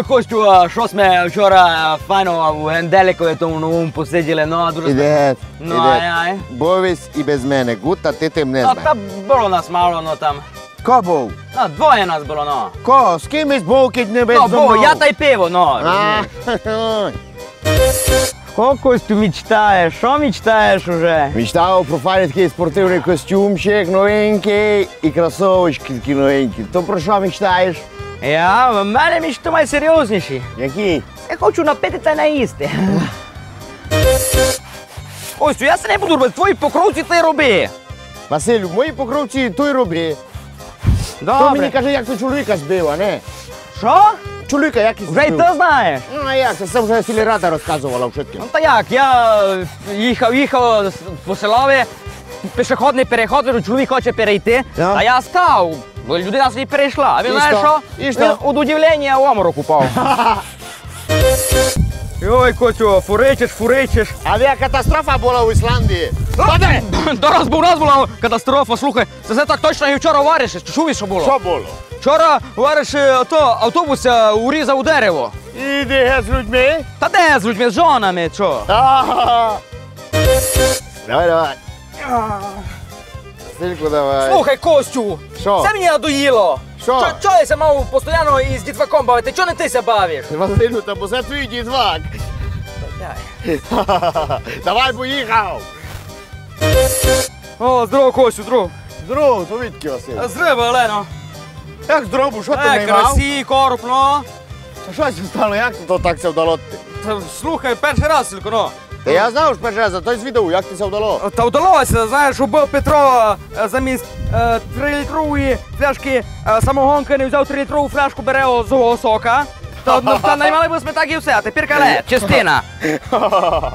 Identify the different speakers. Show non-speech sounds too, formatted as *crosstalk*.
Speaker 1: Ой, Костю, а що сме вчора файно в Генделикові тому новому посиділи, ну, а дуже
Speaker 2: Іде,
Speaker 1: Ну,
Speaker 2: іде.
Speaker 1: ай.
Speaker 2: Бовись і без мене. Гута, ти тим не
Speaker 1: Ну,
Speaker 2: знаєш.
Speaker 1: та було нас мало, ну там.
Speaker 2: Ко був?
Speaker 1: Ну, двоє нас було, ну.
Speaker 2: Ко, з кимось був, кить не без
Speaker 1: Ну, бо я та й пиво, ну.
Speaker 2: А,
Speaker 1: Що, Костю, мечтаєш? Що мечтаєш уже?
Speaker 2: Мечтав про файний такий спортивний костюмчик новенький і кросовочки такі новенькі. То про що мечтаєш?
Speaker 1: Я, в мене мечти найсерйозніші.
Speaker 2: Які?
Speaker 1: Я хочу напити та наїсти. Костю, я се не буду робити, твої покровці ти роби.
Speaker 2: Василю, в моїй покровці той роби. То мені каже, як ти чоловіка збив, а не?
Speaker 1: Що?
Speaker 2: Чоловіка як і
Speaker 1: Вже й ти знаєш.
Speaker 2: Ну, а як? Це вже сільрада розказувала в швидким.
Speaker 1: Ну та як, я їхав, їхав по селові, пішохідний переход, чоловік хоче перейти, а я став, бо людина собі перейшла. А він
Speaker 2: І
Speaker 1: знаєш
Speaker 2: що?
Speaker 1: що?
Speaker 2: І що?
Speaker 1: Він від удивлення в оморок упав. *laughs* Ой, Котю, фуричиш, фуричиш.
Speaker 2: Авіакатастрофа була в Ісландії.
Speaker 1: Ладе! Зараз *clears throat* був у нас була катастрофа, слухай, це все так точно і вчора вариш, чуєш, що було?
Speaker 2: Що було?
Speaker 1: Вчора вариш е, то, автобус е, урізав у дерево.
Speaker 2: Іди ге з людьми.
Speaker 1: Та де з людьми, з жонами, що?
Speaker 2: Ага. Давай, давай. Сильку давай.
Speaker 1: Слухай, Костю,
Speaker 2: Що?
Speaker 1: це мені надоїло.
Speaker 2: Що?
Speaker 1: Чого я ся мав постійно із дітваком бавити? Чого не ти ся бавиш?
Speaker 2: Василю, та бо це твій дідвак. *laughs* Давай, поїхав.
Speaker 1: О, здорово, Костю, здорово.
Speaker 2: Здорово, то відки, Василь.
Speaker 1: Здорово, Олено.
Speaker 2: Як здорово, що ти
Speaker 1: Е,
Speaker 2: не мав?
Speaker 1: красі, короб, ну.
Speaker 2: Що це стало, як то так це вдало?
Speaker 1: Та, Слухай, перший раз тільки, ну.
Speaker 2: Та я знав ж перше за той звідав, як ти це вдало?
Speaker 1: Та вдалося, знаєш, убив Петро е, замість е, 3-літрової фляшки е, самогонки не взяв 3-літрову фляжку березового сока. Та, ну, та наймали би ми так і все, а тепер кале, *laughs* частина. *laughs*